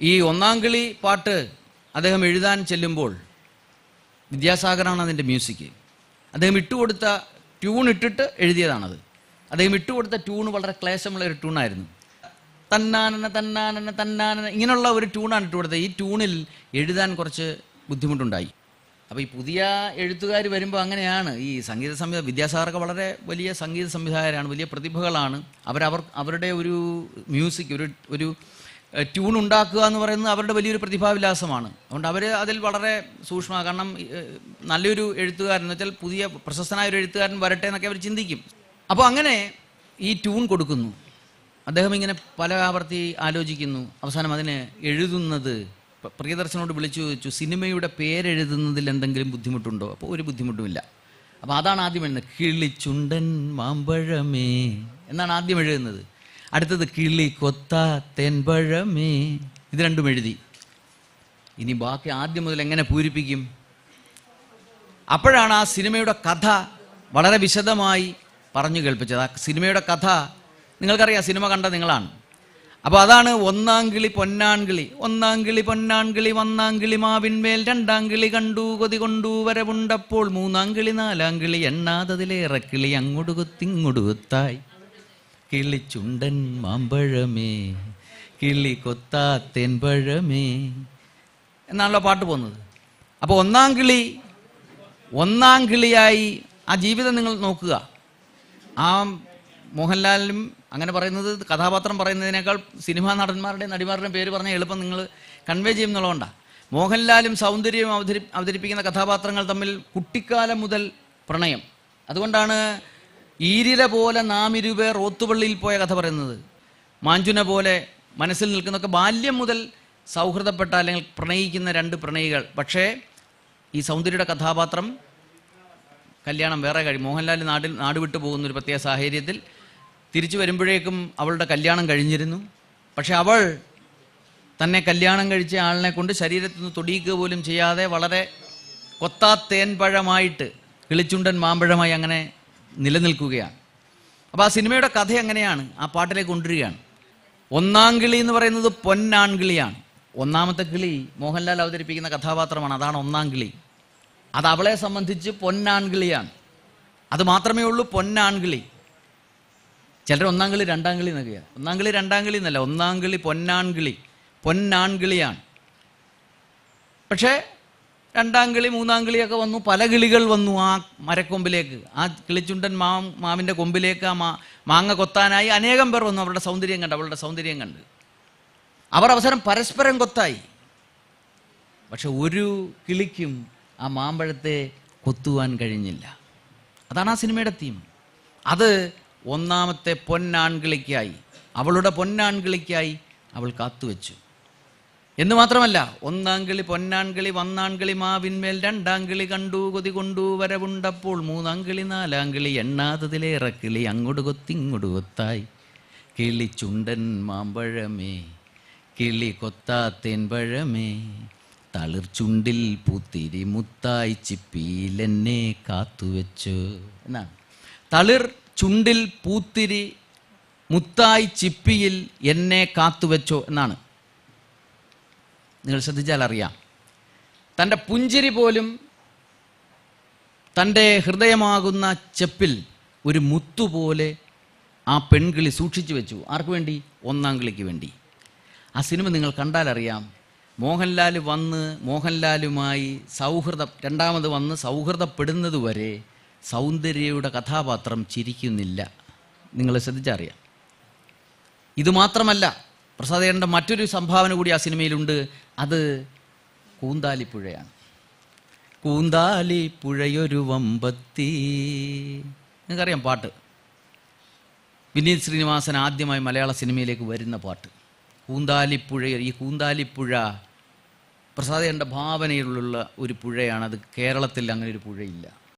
ഈ ഒന്നാം കിളി പാട്ട് അദ്ദേഹം എഴുതാൻ ചെല്ലുമ്പോൾ വിദ്യാസാഗറാണ് അതിന്റെ മ്യൂസിക്. അദ്ദേഹം ഇട്ടുകൊടുത്ത ട്യൂൺ ഇട്ടിട്ട് എഴുതിയതാണത്. അദ്ദേഹം ഇട്ടുകൊടുത്ത ട്യൂൺ വളരെ ക്ലേശമുള്ള ഒരു ട്യൂണായിരുന്നു. തന്നാനന തന്നാനന തന്നാനന ഇങ്ങനെയുള്ള ഒരു ട്യൂണാണ് ഇട്ടുകൊടുത്തത്. ഈ ട്യൂണിൽ എഴുതാൻ കുറച്ച് ബുദ്ധിമുട്ടുണ്ടായി. അപ്പോൾ ഈ പുതിയ എഴുത്തുകാർ വരുമ്പോൾ അങ്ങനെയാണ്. ഈ സംഗീത സംവിധാനം വിദ്യാസാഗർക്ക് വളരെ വലിയ സംഗീത സംവിധായകരാണ് വലിയ പ്രതിഭകളാണ്. അവരവർ അവരുടെ ഒരു മ്യൂസിക് ഒരു ഒരു ട്യൂൺ ഉണ്ടാക്കുക എന്ന് പറയുന്നത് അവരുടെ വലിയൊരു പ്രതിഭാവിലാസമാണ്. അതുകൊണ്ട് അവർ അതിൽ വളരെ സൂക്ഷ്മ കാരണം നല്ലൊരു എഴുത്തുകാരൻ എന്ന് വെച്ചാൽ പുതിയ പ്രശസ്തനായ ഒരു എഴുത്തുകാരൻ വരട്ടെ എന്നൊക്കെ അവർ ചിന്തിക്കും. അപ്പോൾ അങ്ങനെ ഈ ട്യൂൺ കൊടുക്കുന്നു. അദ്ദേഹം ഇങ്ങനെ പല ആവർത്തി ആലോചിക്കുന്നു. അവസാനം അതിന് എഴുതുന്നത് പ്രിയദർശനോട് വിളിച്ചു ചോദിച്ചു സിനിമയുടെ പേരെഴുതുന്നതിൽ എന്തെങ്കിലും ബുദ്ധിമുട്ടുണ്ടോ? അപ്പോൾ ഒരു ബുദ്ധിമുട്ടുമില്ല. അപ്പോൾ അതാണ് ആദ്യം എഴുതുന്നത്. കിളിച്ചുണ്ടൻ മാമ്പഴമേ എന്നാണ് ആദ്യം എഴുതുന്നത്. അടുത്തത് കിളി കൊത്ത തെൻപഴമേ. ഇത് രണ്ടും എഴുതി. ഇനി ബാക്കി ആദ്യം മുതൽ എങ്ങനെ പൂരിപ്പിക്കും? അപ്പോഴാണ് ആ സിനിമയുടെ കഥ വളരെ വിശദമായി പറഞ്ഞു കേൾപ്പിച്ചത്. ആ സിനിമയുടെ കഥ നിങ്ങൾക്കറിയാം സിനിമ കണ്ട നിങ്ങളാണ്. അപ്പോൾ അതാണ് ഒന്നാം കിളി പൊന്നാൻ കിളി. ഒന്നാം കിളി പൊന്നാൻ കിളി ഒന്നാം കിളി മാവിന്മേൽ രണ്ടാം കിളി കണ്ടു കൊതി കൊണ്ടു വരവുണ്ടപ്പോൾ മൂന്നാം കിളി നാലാം കിളി എണ്ണാതതിലേറെ കിളി അങ്ങോട്ട് കുത്തിങ്ങോട്ട് കൊത്തായി. കിളിച്ചുണ്ടൻ മാമ്പഴമേ കിളി കൊത്താ പഴമേ എന്നാണല്ലോ പാട്ട് പോകുന്നത്. അപ്പോൾ ഒന്നാം കിളി ഒന്നാം കിളിയായി ആ ജീവിതം നിങ്ങൾ നോക്കുക. ആ മോഹൻലാലിനും അങ്ങനെ പറയുന്നത് കഥാപാത്രം പറയുന്നതിനേക്കാൾ സിനിമാ നടന്മാരുടെ നടിമാരുടെയും പേര് പറഞ്ഞാൽ എളുപ്പം നിങ്ങൾ കൺവേ ചെയ്യുന്നുള്ളതുകൊണ്ടാണ് മോഹൻലാലും സൗന്ദര്യവും അവതരി അവതരിപ്പിക്കുന്ന കഥാപാത്രങ്ങൾ തമ്മിൽ കുട്ടിക്കാലം മുതൽ പ്രണയം. അതുകൊണ്ടാണ് ഈരില പോലെ നാം ഇരുപേർ ഓത്തുപള്ളിയിൽ പോയ കഥ പറയുന്നത്. മാഞ്ചുന പോലെ മനസ്സിൽ നിൽക്കുന്നൊക്കെ ബാല്യം മുതൽ സൗഹൃദപ്പെട്ട അല്ലെങ്കിൽ പ്രണയിക്കുന്ന രണ്ട് പ്രണയികൾ. പക്ഷേ ഈ സൗന്ദര്യയുടെ കഥാപാത്രം കല്യാണം വേറെ കഴിയും മോഹൻലാൽ നാട്ടിൽ നാട് വിട്ടു പോകുന്ന ഒരു പ്രത്യേക സാഹചര്യത്തിൽ തിരിച്ചു വരുമ്പോഴേക്കും അവളുടെ കല്യാണം കഴിഞ്ഞിരുന്നു. പക്ഷെ അവൾ തന്നെ കല്യാണം കഴിച്ച ആളിനെ കൊണ്ട് ശരീരത്തിൽ നിന്ന് തൊടിയിക്കുക പോലും ചെയ്യാതെ വളരെ കൊത്താ തേൻപഴമായിട്ട് കിളിച്ചുണ്ടൻ മാമ്പഴമായി അങ്ങനെ നിലനിൽക്കുകയാണ്. അപ്പോൾ ആ സിനിമയുടെ കഥ എങ്ങനെയാണ്? ആ പാട്ടിലേക്ക് കൊണ്ടുവരികയാണ്. ഒന്നാം കിളി എന്ന് പറയുന്നത് പൊന്നാൺകിളിയാണ് ഒന്നാമത്തെ കിളി മോഹൻലാൽ അവതരിപ്പിക്കുന്ന കഥാപാത്രമാണ്. അതാണ് ഒന്നാം കിളി. അത് അവളെ സംബന്ധിച്ച് പൊന്നാൺകിളിയാണ് അത് മാത്രമേ ഉള്ളൂ പൊന്നാൺകിളി ചിലർ ഒന്നാം കിളി രണ്ടാം കിളി നൽകുക ഒന്നാം കിളി രണ്ടാം കിളി എന്നല്ല. ഒന്നാം കിളി പൊന്നാൺകിളി പൊന്നാൺകിളിയാണ് പക്ഷേ രണ്ടാം കിളി മൂന്നാം കിളിയൊക്കെ വന്നു. പല കിളികൾ വന്നു ആ മരക്കൊമ്പിലേക്ക്. ആ കിളിച്ചുണ്ടൻ മാ മാവിന്റെ കൊമ്പിലേക്ക് ആ മാ മാങ്ങ കൊത്താനായി അനേകം പേർ വന്നു. അവരുടെ സൗന്ദര്യം കണ്ട് അവളുടെ സൗന്ദര്യം കണ്ട്. അവർ അവസരം പരസ്പരം കൊത്തായി. പക്ഷെ ഒരു കിളിക്കും ആ മാമ്പഴത്തെ കൊത്തുവാൻ കഴിഞ്ഞില്ല. അതാണ് ആ സിനിമയുടെ തീം അത് ഒന്നാമത്തെ പൊന്നാൺകിളിക്കായി. അവളുടെ പൊന്നാൺകിളിക്കായി അവൾ കാത്തുവെച്ചു. എന്ന് മാത്രമല്ല ഒന്നാം കിളി പൊന്നാം കിളി വന്നാം കിളി മാവിന്മേൽ രണ്ടാം കിളി കണ്ടു കൊതി കൊണ്ടു വരവുണ്ടപ്പോൾ മൂന്നാം കിളി നാലാം കിളി എണ്ണാത്തതിലേറെ കിളി അങ്ങോട്ട് കൊത്തി ഇങ്ങോട്ട് കൊത്തായി. കിളി ചുണ്ടൻ മാമ്പഴമേ കിളി കൊത്താത്തേൻ പഴമേ തളിർ ചുണ്ടിൽ പൂത്തിരി മുത്തായി ചിപ്പിയിലെന്നെ കാത്തുവെച്ചു. എന്നാണ് തളിർ ചുണ്ടിൽ പൂത്തിരി മുത്തായി ചിപ്പിയിൽ എന്നെ കാത്തുവെച്ചോ എന്നാണ്. നിങ്ങൾ ശ്രദ്ധിച്ചാൽ അറിയാം. തന്റെ പുഞ്ചിരി പോലും തന്റെ ഹൃദയമാകുന്ന ചെപ്പിൽ ഒരു മുത്തുപോലെ ആ പെൺകിളി സൂക്ഷിച്ചു വെച്ചു. ആർക്ക് വേണ്ടി? ഒന്നാം കിളിക്ക് വേണ്ടി. ആ സിനിമ നിങ്ങൾ കണ്ടാലറിയാം മോഹൻലാൽ വന്ന് മോഹൻലാലുമായി സൗഹൃദം രണ്ടാമത് വന്ന് സൗഹൃദപ്പെടുന്നത് വരെ സൗന്ദര്യയുടെ കഥാപാത്രം ചിരിക്കുന്നില്ല. നിങ്ങൾ ശ്രദ്ധിച്ചറിയാം. ഇത് മാത്രമല്ല പ്രസാദേവന്റെ മറ്റൊരു സംഭാവന കൂടി ആ സിനിമയിലുണ്ട്. അത് കൂന്താലിപ്പുഴയാണ്. കൂന്താലിപ്പുഴയൊരു വമ്പത്തി. നിങ്ങൾക്കറിയാം പാട്ട്. വിനീത് ശ്രീനിവാസൻ ആദ്യമായി മലയാള സിനിമയിലേക്ക് വരുന്ന പാട്ട്. കൂന്താലിപ്പുഴ ഈ കൂന്താലിപ്പുഴ പ്രസാദേണ്ട ഭാവനയിലുള്ള ഒരു പുഴയാണ്. അത് കേരളത്തിൽ അങ്ങനെ ഒരു പുഴയില്ല.